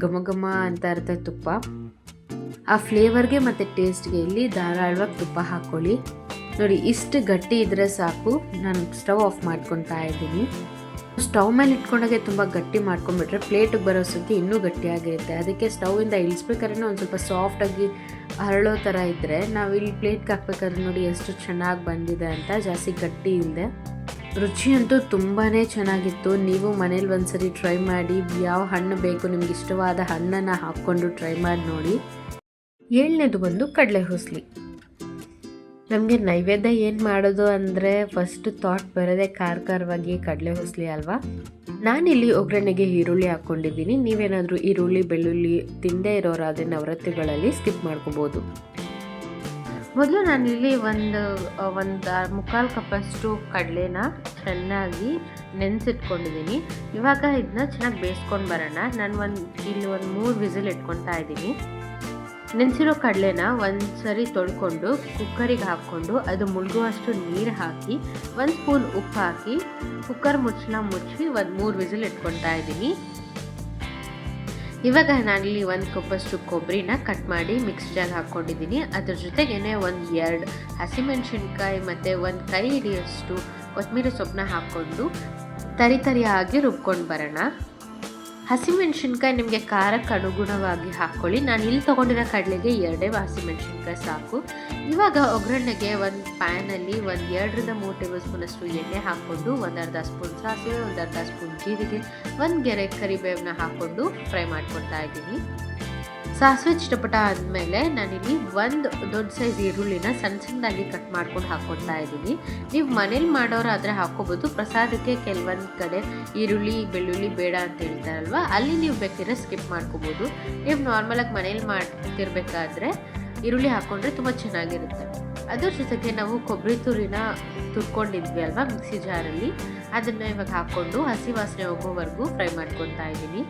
ಘಮ ಘಮ ಅಂತ ಇರುತ್ತೆ ತುಪ್ಪ. ಆ ಫ್ಲೇವರ್ಗೆ ಮತ್ತು ಟೇಸ್ಟ್ಗೆ ಇಲ್ಲಿ ಧಾರಾಳವಾಗಿ ತುಪ್ಪ ಹಾಕ್ಕೊಳ್ಳಿ ನೋಡಿ, ಇಷ್ಟು ಗಟ್ಟಿ ಇದ್ರೆ ಸಾಕು. ನಾನು ಸ್ಟವ್ ಆಫ್ ಮಾಡ್ಕೊತಾ ಇದ್ದೀನಿ. ಸ್ಟವ್ ಮೇಲೆ ಇಟ್ಕೊಂಡಾಗೆ ತುಂಬ ಗಟ್ಟಿ ಮಾಡ್ಕೊಂಡ್ಬಿಟ್ರೆ ಪ್ಲೇಟಿಗೆ ಬರೋ ಸುದ್ದಿ ಇನ್ನೂ ಗಟ್ಟಿಯಾಗಿರುತ್ತೆ. ಅದಕ್ಕೆ ಸ್ಟವಿಂದ ಇಳಿಸ್ಬೇಕಾದ್ರೆ ಒಂದು ಸ್ವಲ್ಪ ಸಾಫ್ಟಾಗಿ ಹರಳೋ ಥರ ಇದ್ದರೆ ನಾವು ಇಲ್ಲಿ ಪ್ಲೇಟ್ಗೆ ಹಾಕ್ಬೇಕಾದ್ರೆ ನೋಡಿ ಎಷ್ಟು ಚೆನ್ನಾಗಿ ಬಂದಿದೆ ಅಂತ. ಜಾಸ್ತಿ ಗಟ್ಟಿ ಇಲ್ಲದೆ ರುಚಿಯಂತೂ ತುಂಬಾ ಚೆನ್ನಾಗಿತ್ತು. ನೀವು ಮನೇಲಿ ಒಂದ್ಸರಿ ಟ್ರೈ ಮಾಡಿ. ಯಾವ ಹಣ್ಣು ಬೇಕು, ನಿಮ್ಗೆ ಇಷ್ಟವಾದ ಹಣ್ಣನ್ನು ಹಾಕ್ಕೊಂಡು ಟ್ರೈ ಮಾಡಿ ನೋಡಿ. ಏಳನೇದು ಬಂದು ಕಡಲೆ ಹುಸ್ಲಿ. ನಮಗೆ ನೈವೇದ್ಯ ಏನು ಮಾಡೋದು ಅಂದರೆ ಫಸ್ಟ್ ಥಾಟ್ ಬರೋದೇ ಖಾರ ಕಡಲೆ ಹೊಸಲಿ ಅಲ್ವಾ? ನಾನಿಲ್ಲಿ ಒಗ್ಗರಣೆಗೆ ಈರುಳ್ಳಿ ಹಾಕ್ಕೊಂಡಿದ್ದೀನಿ. ನೀವೇನಾದರೂ ಈರುಳ್ಳಿ, ಬೆಳ್ಳುಳ್ಳಿ ತಿಂದೇ ಇರೋರಾದರೆ ನವರಾತ್ರಿಗಳಲ್ಲಿ ಸ್ಕಿಪ್ ಮಾಡ್ಕೋಬೋದು. ಮೊದಲು ನಾನಿಲ್ಲಿ ಒಂದು ಒಂದು ಮುಕ್ಕಾಲು ಕಪ್ಪಷ್ಟು ಕಡಲೆನ ಚೆನ್ನಾಗಿ ನೆನೆಸಿಟ್ಕೊಂಡಿದ್ದೀನಿ. ಇವಾಗ ಇದನ್ನ ಚೆನ್ನಾಗಿ ಬೇಯಿಸ್ಕೊಂಡು ಬರೋಣ. ನಾನು ಒಂದು, ಇಲ್ಲಿ ಒಂದು ಮೂರು ವಿಸಿಲ್ ಇಟ್ಕೊತಾ ಇದ್ದೀನಿ. ನೆನೆಸಿರೋ ಕಡಲೆನ ಒಂದು ಸರಿ ತೊಳ್ಕೊಂಡು ಕುಕ್ಕರಿಗೆ ಹಾಕ್ಕೊಂಡು ಅದು ಮುಳುಗುವಷ್ಟು ನೀರು ಹಾಕಿ ಒಂದು ಸ್ಪೂನ್ ಉಪ್ಪು ಹಾಕಿ ಕುಕ್ಕರ್ ಮುಚ್ಚಳ ಮುಚ್ಚಿ ಒಂದು ಮೂರು ವಿಸಿಲ್ ಇಟ್ಕೊತಾ ಇದ್ದೀನಿ. ಇವಾಗ ನಾನಿಲ್ಲಿ ಒಂದು ಕಪ್ಪಷ್ಟು ಕೊಬ್ಬರಿನ ಕಟ್ ಮಾಡಿ ಮಿಕ್ಸಿಯಲ್ಲಿ ಹಾಕ್ಕೊಂಡಿದ್ದೀನಿ. ಅದ್ರ ಜೊತೆಗೇನೆ ಒಂದು ಎರಡು ಹಸಿಮೆಣಸಿನ್ಕಾಯಿ ಮತ್ತು ಒಂದು ಕೈ ಹಿಡಿಯಷ್ಟು ಕೊತ್ತಂಬರಿ ಸೊಪ್ಪನ್ನ ಹಾಕ್ಕೊಂಡು ತರಿ ತರಿಯಾಗಿ ರುಬ್ಕೊಂಡು ಬರೋಣ. ಹಸಿಮೆಣಸಿನ್ಕಾಯಿ ನಿಮಗೆ ಖಾರಕ್ಕೆ ಅನುಗುಣವಾಗಿ ಹಾಕ್ಕೊಳ್ಳಿ. ನಾನು ಇಲ್ಲಿ ತೊಗೊಂಡಿರೋ ಕಡಲೆಗೆ ಎರಡೇ ಹಸಿಮೆಣಸಿನ್ಕಾಯಿ ಸಾಕು. ಇವಾಗ ಒಗ್ಗರಣೆಗೆ ಒಂದು ಪ್ಯಾನಲ್ಲಿ ಒಂದು ಎರಡರಿಂದ ಮೂರು ಟೇಬಲ್ ಸ್ಪೂನಷ್ಟು ಎಣ್ಣೆ ಹಾಕ್ಕೊಂಡು ಒಂದು ಅರ್ಧ ಸ್ಪೂನ್ ಸಾಸಿವೆ, ಒಂದು ಅರ್ಧ ಸ್ಪೂನ್ ಜೀರಿಗೆ, ಒಂದು ಗೆರೆ ಕರಿಬೇವನ್ನ ಹಾಕ್ಕೊಂಡು ಫ್ರೈ ಮಾಡ್ಕೊತಾ ಇದ್ದೀನಿ. ಸಾಸಿವೆ ಚಿಟಪಟ ಆದಮೇಲೆ ನಾನಿಲ್ಲಿ ಒಂದು ದೊಡ್ಡ ಸೈಜ್ ಈರುಳ್ಳಿನ ಸಣ್ಣ ಸಣ್ಣದಾಗಿ ಕಟ್ ಮಾಡ್ಕೊಂಡು ಹಾಕ್ಕೊತಾ ಇದ್ದೀನಿ. ನೀವು ಮನೇಲಿ ಮಾಡೋರಾದರೆ ಹಾಕ್ಕೋಬೋದು. ಪ್ರಸಾದಕ್ಕೆ ಕೆಲವೊಂದು ಕಡೆ ಈರುಳ್ಳಿ, ಬೆಳ್ಳುಳ್ಳಿ ಬೇಡ ಅಂತ ಹೇಳ್ತಾರಲ್ವ, ಅಲ್ಲಿ ನೀವು ಬೇಕಿದ್ರೆ ಸ್ಕಿಪ್ ಮಾಡ್ಕೋಬೋದು. ನೀವು ನಾರ್ಮಲಾಗಿ ಮನೇಲಿ ಮಾಡ್ತಿರ್ಬೇಕಾದ್ರೆ ಈರುಳ್ಳಿ ಹಾಕ್ಕೊಂಡ್ರೆ ತುಂಬ ಚೆನ್ನಾಗಿರುತ್ತೆ. ಅದ್ರ ಜೊತೆಗೆ ನಾವು ಕೊಬ್ಬರಿ ತುರಿನ ತುರ್ಕೊಂಡಿದ್ವಿ ಅಲ್ವಾ ಮಿಕ್ಸಿ ಜಾರಲ್ಲಿ ಅದನ್ನು ಇವಾಗ ಹಾಕ್ಕೊಂಡು ಹಸಿ ವಾಸನೆ ಹೋಗೋವರೆಗೂ ಫ್ರೈ ಮಾಡ್ಕೊತಾ ಇದ್ದೀನಿ.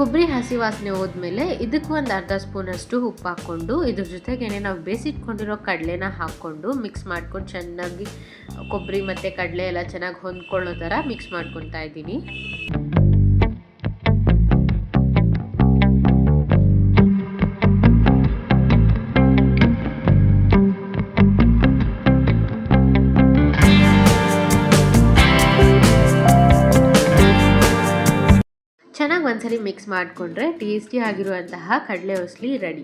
ಕೊಬ್ಬರಿ ಹಸಿ ವಾಸನೆ ಹೋದ್ಮೇಲೆ ಇದಕ್ಕೂ ಒಂದು ಅರ್ಧ ಸ್ಪೂನಷ್ಟು ಉಪ್ಪು ಹಾಕ್ಕೊಂಡು ಇದ್ರ ಜೊತೆಗೇನೆ ನಾವು ಬೇಯಿಸಿಟ್ಕೊಂಡಿರೋ ಕಡಲೆನ ಹಾಕ್ಕೊಂಡು ಮಿಕ್ಸ್ ಮಾಡ್ಕೊಂಡು ಚೆನ್ನಾಗಿ ಕೊಬ್ಬರಿ ಮತ್ತು ಕಡಲೆ ಎಲ್ಲ ಚೆನ್ನಾಗಿ ಹೊಂದ್ಕೊಳ್ಳೋ ಥರ ಮಿಕ್ಸ್ ಮಾಡ್ಕೊತಾ ಇದ್ದೀನಿ. ಚೆನ್ನಾಗಿ ಒಂದ್ಸರಿ ಮಿಕ್ಸ್ ಮಾಡಿಕೊಂಡ್ರೆ ಟೇಸ್ಟಿ ಆಗಿರುವಂತಹ ಕಡಲೆ ಹೊಸ್ಲಿ ರೆಡಿ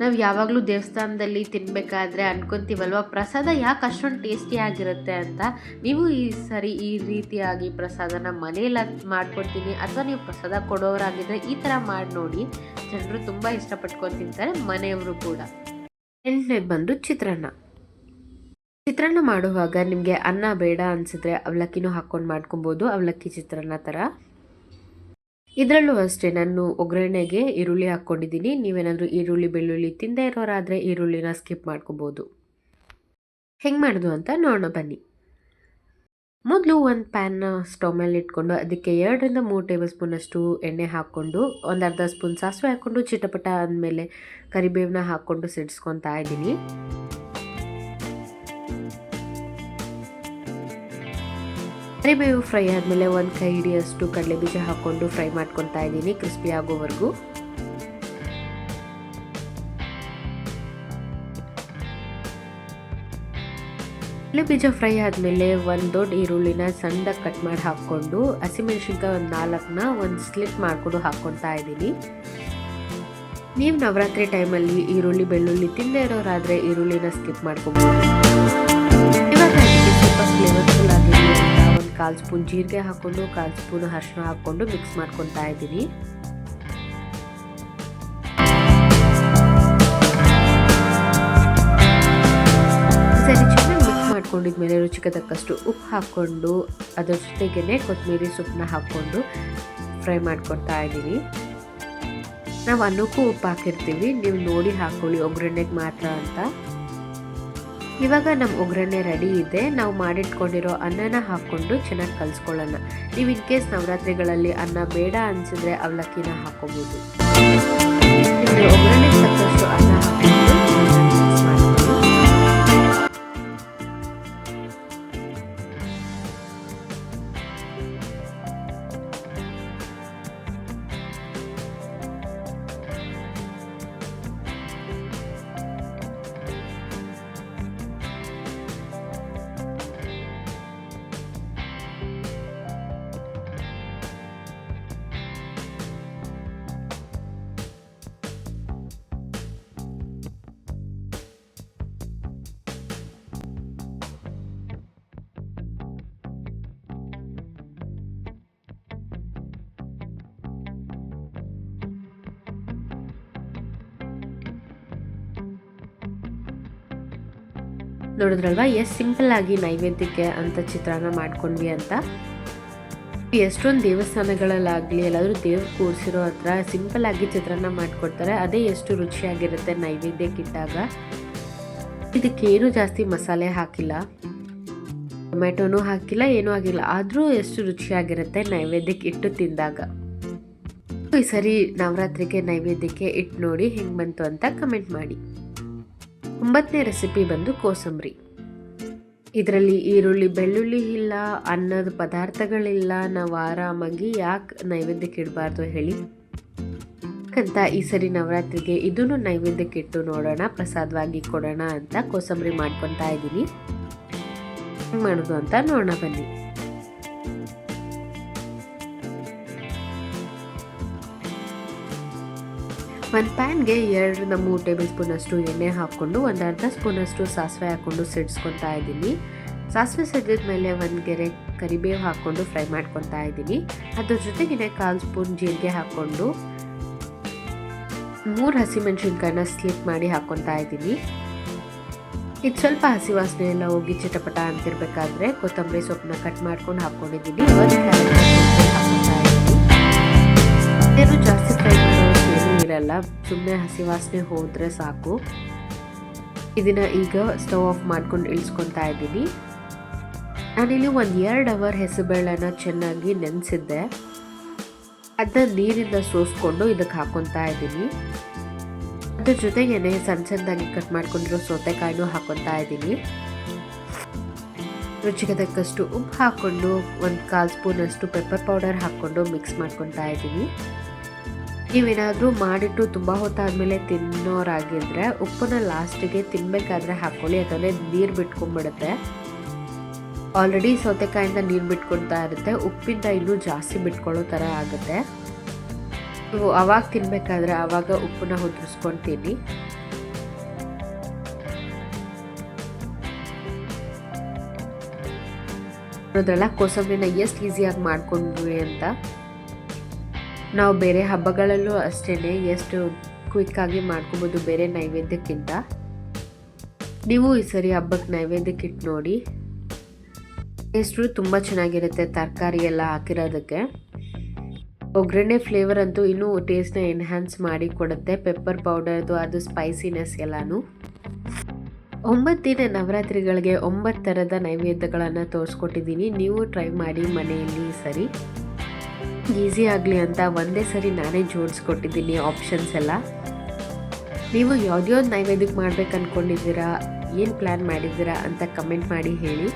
ನಾವು ಯಾವಾಗಲೂ ದೇವಸ್ಥಾನದಲ್ಲಿ ತಿನ್ನಬೇಕಾದ್ರೆ ಅನ್ಕೊಂತೀವಲ್ವ? ಪ್ರಸಾದ ಯಾಕೆ ಅಷ್ಟೊಂದು ಟೇಸ್ಟಿ ಆಗಿರುತ್ತೆ ಅಂತ? ನೀವು ಈ ಸರಿ ಈ ರೀತಿಯಾಗಿ ಪ್ರಸಾದನ ಮನೇಲಿ ಮಾಡ್ಕೊಡ್ತೀನಿ ಅಥವಾ ನೀವು ಪ್ರಸಾದ ಕೊಡೋರಾಗಿದ್ದರೆ ಈ ಥರ ಮಾಡಿ ನೋಡಿ. ಜನರು ತುಂಬ ಇಷ್ಟಪಟ್ಕೊಂಡು ತಿಂತಾರೆ, ಮನೆಯವರು ಕೂಡ. ಎಂಟನೇ ಬಂದು ಚಿತ್ರಾನ್ನ. ಚಿತ್ರಾನ್ನ ಮಾಡುವಾಗ ನಿಮಗೆ ಅನ್ನ ಬೇಡ ಅನಿಸಿದ್ರೆ ಅವಲಕ್ಕಿನೂ ಹಾಕ್ಕೊಂಡು ಮಾಡ್ಕೊಬೋದು, ಅವಲಕ್ಕಿ ಚಿತ್ರಾನ್ನ ಥರ ಇದರಲ್ಲೂ ಅಷ್ಟೇ, ನಾನು ಒಗ್ಗರಣೆಗೆ ಈರುಳ್ಳಿ ಹಾಕ್ಕೊಂಡಿದ್ದೀನಿ. ನೀವೇನಾದರೂ ಈರುಳ್ಳಿ, ಬೆಳ್ಳುಳ್ಳಿ ತಿಂದೇ ಇರೋರಾದರೆ ಈರುಳ್ಳಿನ ಸ್ಕಿಪ್ ಮಾಡ್ಕೋಬೋದು. ಹೆಂಗೆ ಮಾಡೋದು ಅಂತ ನೋಡೋಣ, ಬನ್ನಿ. ಮೊದಲು ಒಂದು ಪ್ಯಾನ್ನ ಸ್ಟವ್ ಮೇಲೆ ಇಟ್ಕೊಂಡು ಅದಕ್ಕೆ ಎರಡರಿಂದ ಮೂರು ಟೇಬಲ್ ಸ್ಪೂನಷ್ಟು ಎಣ್ಣೆ ಹಾಕ್ಕೊಂಡು, ಒಂದು ಅರ್ಧ ಸ್ಪೂನ್ ಸಾಸಿವೆ ಹಾಕ್ಕೊಂಡು, ಚಿಟಪಟ ಅಂದಮೇಲೆ ಕರಿಬೇವನ್ನ ಹಾಕ್ಕೊಂಡು ಸಿಡಿಸ್ಕೊತಾ ಇದ್ದೀನಿ. ಕರಿಬೇವು ಫ್ರೈ ಆದಮೇಲೆ ಒಂದು ಕೈ ಹಿಡಿಯಷ್ಟು ಕಡಲೆ ಬೀಜ ಹಾಕ್ಕೊಂಡು ಫ್ರೈ ಮಾಡ್ಕೊತಾ ಇದ್ದೀನಿ ಕ್ರಿಸ್ಪಿ ಆಗೋವರೆಗೂ. ಕಡಲೆ ಬೀಜ ಫ್ರೈ ಆದಮೇಲೆ ಒಂದು ದೊಡ್ಡ ಈರುಳ್ಳಿನ ಸಣ್ಣದಾಗಿ ಕಟ್ ಮಾಡಿ ಹಾಕ್ಕೊಂಡು, ಹಸಿಮೆಣ್ಸಿನ್ಕಾಯಿ ಒಂದು ನಾಲ್ಕನ್ನ ಒಂದು ಸ್ಲಿಟ್ ಮಾಡಿಕೊಂಡು ಹಾಕ್ಕೊತಾ ಇದ್ದೀನಿ. ನೀವು ನವರಾತ್ರಿ ಟೈಮಲ್ಲಿ ಈರುಳ್ಳಿ, ಬೆಳ್ಳುಳ್ಳಿ ತಿನ್ನದೇ ಇರೋರಾದರೆ ಈರುಳ್ಳಿನ ಸ್ಕಿಪ್ ಮಾಡ್ಕೊಬೋದು. ಇವಾಗ ಸ್ವಲ್ಪ ಒಂದು ಕಾಲು ಸ್ಪೂನ್ ಜೀರಿಗೆ ಹಾಕ್ಕೊಂಡು ಕಾಲು ಸ್ಪೂನ್ ಅರಿಶಿನ ಹಾಕ್ಕೊಂಡು ಮಿಕ್ಸ್ ಮಾಡ್ಕೊತಾ ಇದ್ದೀನಿ. ಸರಿ ಮಿಕ್ಸ್ ಮಾಡ್ಕೊಂಡಿದ್ಮೇಲೆ ರುಚಿಗೆ ತಕ್ಕಷ್ಟು ಉಪ್ಪು ಹಾಕ್ಕೊಂಡು ಅದರ ಜೊತೆಗೇನೆ ಕೊತ್ತಂಬರಿ ಸೊಪ್ಪನ್ನ ಹಾಕ್ಕೊಂಡು ಫ್ರೈ ಮಾಡ್ಕೊತಾ ಇದ್ದೀನಿ. ನಾವು ಅನ್ನಕ್ಕೂ ಉಪ್ಪು ಹಾಕಿರ್ತೀವಿ, ನೀವು ನೋಡಿ ಹಾಕ್ಕೊಳ್ಳಿ ಒಗ್ಗರಣೆಗೆ ಮಾತ್ರ ಅಂತ. ಇವಾಗ ನಮ್ಮ ಒಗ್ಗರಣೆ ರೆಡಿ ಇದೆ. ನಾವು ಮಾಡಿಟ್ಕೊಂಡಿರೋ ಅನ್ನನ ಹಾಕ್ಕೊಂಡು ಚೆನ್ನಾಗಿ ಕಲಿಸ್ಕೊಳ್ಳೋಣ. ನೀವು ಇನ್ ಕೇಸ್ ನವರಾತ್ರಿಗಳಲ್ಲಿ ಅನ್ನ ಬೇಡ ಅನಿಸಿದ್ರೆ ಅವಲಕ್ಕಿನ ಹಾಕೋಬೋದು. ಒಗ್ಗರಣೆ ತಕ್ಕಷ್ಟು ಅನ್ನ ನೋಡಿದ್ರಲ್ವಾ? ಎಷ್ಟು ಸಿಂಪಲ್ ಆಗಿ ನೈವೇದ್ಯಕ್ಕೆ ಅಂತ ಚಿತ್ರಾನ್ನ ಮಾಡ್ಕೊಂಡ್ವಿ ಅಂತ. ಎಷ್ಟೊಂದು ದೇವಸ್ಥಾನಗಳಲ್ಲಾಗಲಿ, ಎಲ್ಲಾದರೂ ದೇವ್ರು ಕೂರಿಸಿರೋ ಹತ್ರ ಸಿಂಪಲ್ ಆಗಿ ಚಿತ್ರಾನ್ನ ಮಾಡಿಕೊಡ್ತಾರೆ. ಅದೇ ಎಷ್ಟು ರುಚಿಯಾಗಿರುತ್ತೆ ನೈವೇದ್ಯಕ್ಕಿಟ್ಟಾಗ ಇದಕ್ಕೇನು ಜಾಸ್ತಿ ಮಸಾಲೆ ಹಾಕಿಲ್ಲ. ಟೊಮೆಟೊನೂ ಹಾಕಿಲ್ಲ, ಏನೂ ಆಗಿಲ್ಲ. ಆದರೂ ಎಷ್ಟು ರುಚಿಯಾಗಿರುತ್ತೆ ನೈವೇದ್ಯಕ್ಕೆ ಇಟ್ಟು ತಿಂದಾಗ. ಈ ಸರಿ ನವರಾತ್ರಿಗೆ ನೈವೇದ್ಯಕ್ಕೆ ಇಟ್ಟು ನೋಡಿ ಹೆಂಗೆ ಬಂತು ಅಂತ ಕಮೆಂಟ್ ಮಾಡಿ. ಒಂಬತ್ತನೇ ರೆಸಿಪಿ ಬಂದು ಕೋಸಂಬರಿ. ಇದರಲ್ಲಿ ಈರುಳ್ಳಿ, ಬೆಳ್ಳುಳ್ಳಿ ಇಲ್ಲ, ಅನ್ನದ ಪದಾರ್ಥಗಳಿಲ್ಲ, ನಾವು ಆರಾಮಾಗಿ ಯಾಕೆ ನೈವೇದ್ಯಕ್ಕೆ ಇಡಬಾರ್ದು ಹೇಳಿ. ಅಂತ ಈ ಸರಿ ನವರಾತ್ರಿಗೆ ಇದನ್ನು ನೈವೇದ್ಯಕ್ಕೆ ಇಟ್ಟು ನೋಡೋಣ, ಪ್ರಸಾದವಾಗಿ ಕೊಡೋಣ ಅಂತ ಕೋಸಂಬರಿ ಮಾಡ್ಕೊತಾ ಇದ್ದೀನಿ. ಮಾಡೋದು ಅಂತ ನೋಡೋಣ ಬನ್ನಿ. ಒಂದು ಪ್ಯಾನ್ಗೆ ಎರಡರಿಂದ ಮೂರು ಟೇಬಲ್ ಸ್ಪೂನಷ್ಟು ಎಣ್ಣೆ ಹಾಕ್ಕೊಂಡು, ಒಂದು ಅರ್ಧ ಸ್ಪೂನಷ್ಟು ಸಾಸಿವೆ ಹಾಕ್ಕೊಂಡು ಸಿಡಿಸ್ಕೊತಾ ಇದ್ದೀನಿ. ಸಾಸಿವೆ ಸಿಡಿದ ಮೇಲೆ ಒಂದು ಗೆರೆ ಕರಿಬೇವು ಹಾಕ್ಕೊಂಡು ಫ್ರೈ ಮಾಡ್ಕೊತಾ ಇದ್ದೀನಿ. ಅದ್ರ ಜೊತೆಗೆ ಕಾಲು ಸ್ಪೂನ್ ಜೀರಿಗೆ ಹಾಕ್ಕೊಂಡು, ಮೂರು ಹಸಿಮೆಣಸಿನ್ಕಾಯನ್ನ ಸ್ಲಿಪ್ ಮಾಡಿ ಹಾಕ್ಕೊತಾ ಇದ್ದೀನಿ. ಇದು ಸ್ವಲ್ಪ ಹಸಿ ವಾಸನೆ ಎಲ್ಲ ಹೋಗಿ ಚಿಟಪಟ ಅಂತಿರ್ಬೇಕಾದ್ರೆ ಕೊತ್ತಂಬರಿ ಸೊಪ್ಪನ್ನ ಕಟ್ ಮಾಡ್ಕೊಂಡು ಹಾಕ್ಕೊಂಡಿದ್ದೀನಿ. ಒಂದು ಇರಲ್ಲ ಸುಮ್ಮನೆ ಹಸಿ ವಾಸನೆ ಹೋದರೆ ಸಾಕು. ಇದನ್ನು ಈಗ ಸ್ಟವ್ ಆಫ್ ಮಾಡ್ಕೊಂಡು ಇಳಿಸ್ಕೊತಾ ಇದ್ದೀನಿ. ನಾನಿಲ್ಲಿ ಒಂದು ಎರಡು ಅವರ್ ಹೆಸರುಬೇಳೆನ ಚೆನ್ನಾಗಿ ನೆನೆಸಿದ್ದೆ. ಅದನ್ನ ನೀರಿಂದ ಸೋಸ್ಕೊಂಡು ಇದಕ್ಕೆ ಹಾಕೊತಾ ಇದ್ದೀನಿ. ಅದ್ರ ಜೊತೆಗೇನೆ ಸಣ್ಣ ಸಣ್ಣದಾಗಿ ಕಟ್ ಮಾಡ್ಕೊಂಡಿರೋ ಸೌತೆಕಾಯಿನೂ ಹಾಕೊತಾ ಇದ್ದೀನಿ. ರುಚಿಗೆ ತಕ್ಕಷ್ಟು ಉಪ್ಪು ಹಾಕ್ಕೊಂಡು ಒಂದು ಕಾಲು ಸ್ಪೂನ್ ಅಷ್ಟು ಪೆಪ್ಪರ್ ಪೌಡರ್ ಹಾಕ್ಕೊಂಡು ಮಿಕ್ಸ್ ಮಾಡ್ಕೊತಾ ಇದ್ದೀನಿ. ನೀವೇನಾದರೂ ಮಾಡಿಟ್ಟು ತುಂಬ ಹೊತ್ತಾದಮೇಲೆ ತಿನ್ನೋರಾಗಿದ್ದರೆ ಉಪ್ಪನ್ನ ಲಾಸ್ಟಿಗೆ ತಿನ್ನಬೇಕಾದ್ರೆ ಹಾಕ್ಕೊಳ್ಳಿ, ಯಾಕಂದರೆ ನೀರು ಬಿಟ್ಕೊಂಡ್ಬಿಡುತ್ತೆ. ಆಲ್ರೆಡಿ ಸೌತೆಕಾಯಿಂದ ನೀರು ಬಿಟ್ಕೊಳ್ತಾ ಇರುತ್ತೆ, ಉಪ್ಪಿಂದ ಇನ್ನೂ ಜಾಸ್ತಿ ಬಿಟ್ಕೊಳ್ಳೋ ಥರ ಆಗುತ್ತೆ. ನೀವು ಅವಾಗ ತಿನ್ಬೇಕಾದ್ರೆ ಆವಾಗ ಉಪ್ಪನ್ನ ಹೊದ್ರಿಸ್ಕೊಳ್ತೀನಿ ನೋಡಿದ್ರಲ್ಲ ಕೋಸಂಬರಿನ ಎಷ್ಟು ಈಸಿಯಾಗಿ ಮಾಡ್ಕೊಂಡ್ವಿ ಅಂತ. ನಾವು ಬೇರೆ ಹಬ್ಬಗಳಲ್ಲೂ ಅಷ್ಟೇ ಎಷ್ಟು ಕ್ವಿಕ್ಕಾಗಿ ಮಾಡ್ಕೊಬೋದು ಬೇರೆ ನೈವೇದ್ಯಕ್ಕಿಂತ. ನೀವು ಈ ಸರಿ ಹಬ್ಬಕ್ಕೆ ನೈವೇದ್ಯಕ್ಕೆ ಇಟ್ಟು ನೋಡಿ ಟೇಸ್ಟು ತುಂಬ ಚೆನ್ನಾಗಿರುತ್ತೆ ತರಕಾರಿ ಎಲ್ಲ ಹಾಕಿರೋದಕ್ಕೆ. ಒಗ್ಗರಣೆ ಫ್ಲೇವರ್ ಅಂತೂ ಇನ್ನೂ ಟೇಸ್ಟ್ನ ಎನ್ಹ್ಯಾನ್ಸ್ ಮಾಡಿ ಕೊಡುತ್ತೆ ಪೆಪ್ಪರ್ ಪೌಡರ್ದು ಅದು ಸ್ಪೈಸಿನೆಸ್ ಎಲ್ಲನೂ. ಒಂಬತ್ತು ದಿನ ನವರಾತ್ರಿಗಳಿಗೆ ಒಂಬತ್ತು ಥರದ ನೈವೇದ್ಯಗಳನ್ನು ತೋರಿಸ್ಕೊಟ್ಟಿದ್ದೀನಿ. ನೀವು ಟ್ರೈ ಮಾಡಿ ಮನೆಯಲ್ಲಿ ಸರಿ. ಈಸಿ ಆಗಲಿ ಅಂತ ಒಂದೇ ಸರಿ ನಾನೇ ಜೋಡಿಸ್ಕೊಟ್ಟಿದ್ದೀನಿ ಆಪ್ಷನ್ಸ್ ಎಲ್ಲ. ನೀವು ಯಾವ್ದ್ಯಾವ್ದು ನೈವೇದ್ಯಕ್ಕೆ ಮಾಡ್ಬೇಕು ಅಂದ್ಕೊಂಡಿದ್ದೀರಾ ಏನು ಪ್ಲ್ಯಾನ್ ಮಾಡಿದ್ದೀರಾ ಅಂತ ಕಮೆಂಟ್ ಮಾಡಿ ಹೇಳಿ.